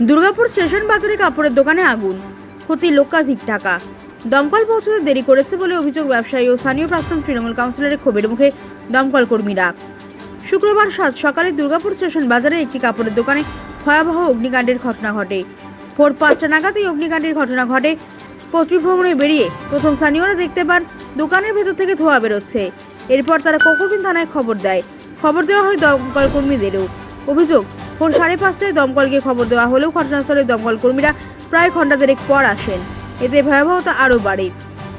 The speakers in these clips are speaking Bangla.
দুর্গাপুর স্টেশন বাজারে কাপড়ের দোকানে আগুন। ক্ষতি লক্ষাধিক টাকা। দমকল পৌঁছতে দেরি করেছে বলে অভিযোগ ব্যবসায়ী ও স্থানীয় প্রাক্তন তৃণমূল কাউন্সিলরের ক্ষোভের মুখে দমকল কর্মীরা। শুক্রবার সাত সকালে দুর্গাপুর স্টেশন বাজারে একটি কাপড়ের দোকানে ভয়াবহ অগ্নিকাণ্ডের ঘটনা ঘটে। ভোর পাঁচটা নাগাদ এই অগ্নিকাণ্ডের ঘটনা ঘটে। পত্রিভ্রমণে বেরিয়ে প্রথম স্থানীয়রা দেখতে পান, দোকানের ভেতর থেকে ধোয়া বেরোচ্ছে। এরপর তারা কোকোপিন থানায় খবর দেয়। খবর দেওয়া হয় দমকল কর্মীদেরও। অভিযোগ ভোর সাড়ে পাঁচটায় দমকলকে খবর দেওয়া হলেও ঘটনাস্থলে দমকল কর্মীরা প্রায় ঘণ্টা দেড়েক পর আসেন। এতে ভয়াবহতা আরও বাড়ে।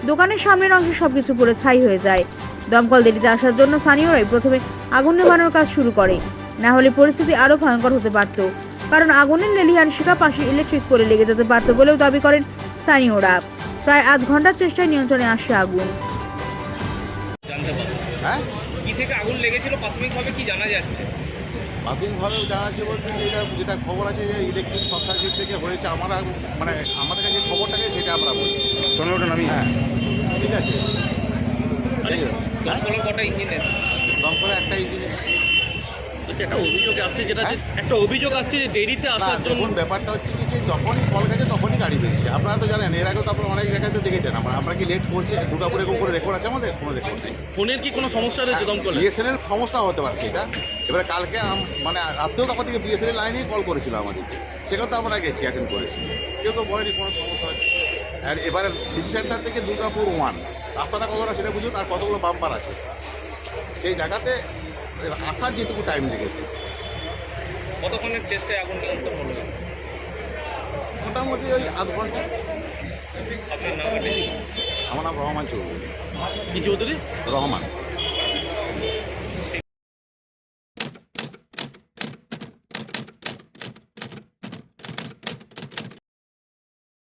দোকানের সামনের অংশে সবকিছু পুরো ছাই হয়ে যায়। দমকল দেরিতে আসার জন্য স্থানীয়রাই প্রথমে আগুন নেভানোর কাজ শুরু করে। না হলে পরিস্থিতি আরও ভয়ঙ্কর হতে পারত। কারণ আগুনের লেলিহান শিখা পাশে ইলেকট্রিক করে লেগে যেতে পারত বলেও দাবি করেন স্থানীয়রা। প্রায় আধ ঘণ্টার চেষ্টায় নিয়ন্ত্রণে আসে আগুন। জানতে পারব হ্যাঁ? কি থেকে আগুন লেগেছিল প্রাথমিকভাবে কি জানা যাচ্ছে? প্রাথমিকভাবে জানা আছে বলতে এটা যেটা খবর আছে যে ইলেকট্রিক শর্ট সার্কিট থেকে হয়েছে আমরা মানে আমাদের কাছে খবরটাকে সেটা আমরা বলি। পনেরোটা নামি। হ্যাঁ। ঠিক আছে? মানে ঠিক আছে। হ্যাঁ দমকলের কটা ইঞ্জিন এসেছে? একটা ইঞ্জিন আচ্ছা একটা অভিযোগ আসছে যেটা একটা অভিযোগ আসছে যে দেরিতে আসার জন্য ব্যাপারটা হচ্ছে কি যখনই কল গেছে তখনই গাড়ি বেরিয়েছে। আপনারা তো জানেন এর আগেও তো আপনারা অনেক জায়গায় তো দেখেছেন। আমরা আমরা কি লেট করছে দুর্গাপুরে করে রেকর্ড আছে আমাদের? কোনো রেকর্ড নেই। ফোনের কি কোনো সমস্যা রয়েছে দমকলে? বিএসএনএল সমস্যা হতে পারছে এটা এবারে কালকে মানে রাত্রেও তো আমাদেরকে বিএসএনএল লাইনেই কল করেছিল আমাদেরকে সেখানে তো আমরা গেছি অ্যাটেন্ড করেছি। কেউ তো বলেনি কোনো সমস্যা হচ্ছে। আর এবারে সিটি সেন্টার থেকে দুর্গাপুর ওয়ান রাস্তাটা কতটা সেটা বুঝুন আর কতগুলো বাম্পার আছে। সেই জায়গাতে আসার যেটুকু টাইম লেগেছে। কতক্ষণের চেষ্টায় আগুন নিয়ন্ত্রণ হলো মোটামুটি ওই আধ ঘণ্টা? আমার নাম রহমান চৌধুরী। কি চৌধুরী? রহমান।